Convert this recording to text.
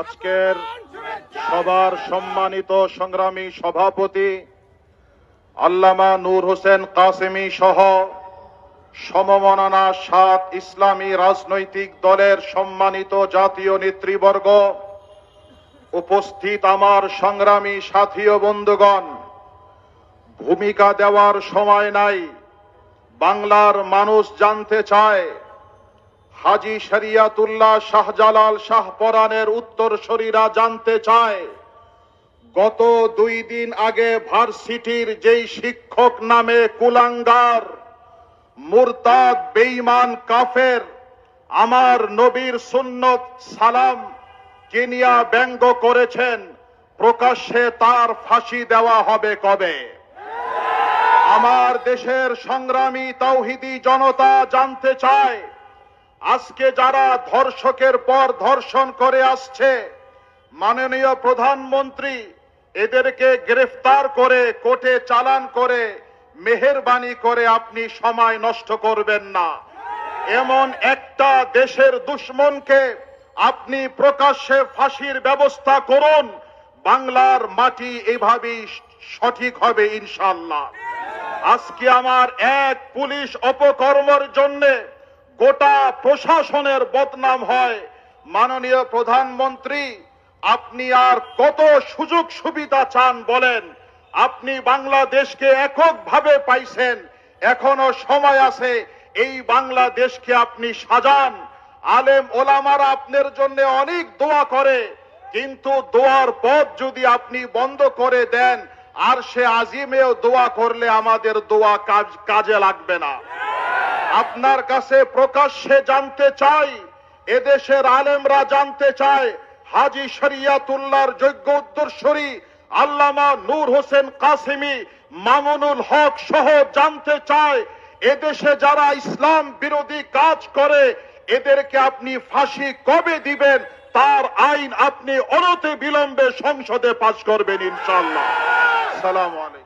আজকের সবার সম্মানিত সংগ্রামী সভাপতি আল্লামা নূর হোসেন কাসেমি সহ সমমনানা সাত ইসলামী রাজনৈতিক দলের সম্মানিত জাতীয় নেতৃবর্গ উপস্থিত আমার সংগ্রামী সাথী ও বন্ধুগণ, ভূমিকা দেওয়ার সময় নাই। বাংলার মানুষ জানতে চায়, হাজি শরিয়াতুল্লাহ শাহজালাল শাহ শাহপরানের উত্তরসরীরা জানতে চায়, গত দুই দিন আগে ভার্সিটির যেই শিক্ষক নামে কুলাঙ্গার, মুরতাদ বেঈমান কাফের, আমার নবীর সুন্নত সালাম কিনিয়া ব্যঙ্গ করেছেন, প্রকাশ্যে তার ফাঁসি দেওয়া হবে কবে? আমার দেশের সংগ্রামী তৌহিদি জনতা জানতে চায়, আজকে যারা ধর্ষকের পর ধর্ষণ করে আসছে, মাননীয় প্রধানমন্ত্রী এদেরকে গ্রেফতার করে কোর্টে চালান করে মেহেরবানি করে আপনি সময় নষ্ট করবেন না। এমন একটা দেশের দুশ্মনকে আপনি প্রকাশ্যে ফাঁসির ব্যবস্থা করুন, বাংলার মাটি এভাবেই সঠিক হবে ইনশাল্লাহ আজকে আমার এক পুলিশ অপকর্মর জন্যে গোটা প্রশাসনের বদনাম হয়। মাননীয় প্রধানমন্ত্রী, আপনি আর কত সুযোগ সুবিধা চান বলেন। আপনি বাংলাদেশকে এককভাবে পাইছেন, এখনও সময় আছে, এই বাংলাদেশকে আপনি সাজান। আলেম ওলামারা আপনার জন্য অনেক দোয়া করে, কিন্তু দোয়ার পথ যদি আপনি বন্ধ করে দেন, আর সে আজিমেও দোয়া করলে আমাদের দোয়া কাজ, কাজে লাগবে না। আপনার কাছে প্রকাশ্যে জানতে চাই, এদেশের আলেমরা জানতে চায়, হাজি শরিয়াতুল্লাহর যোগ্য উত্তরসূরি আল্লামা নূর হোসেন কাসিমি মামুনুল হক সহ জানতে চায়, এদেশে যারা ইসলাম বিরোধী কাজ করে এদেরকে আপনি ফাঁসি কবে দিবেন? তার আইন আপনি অনতি বিলম্বে সংসদে পাশ করবেন ইনশাল্লাহ সালাম আলাইকুম।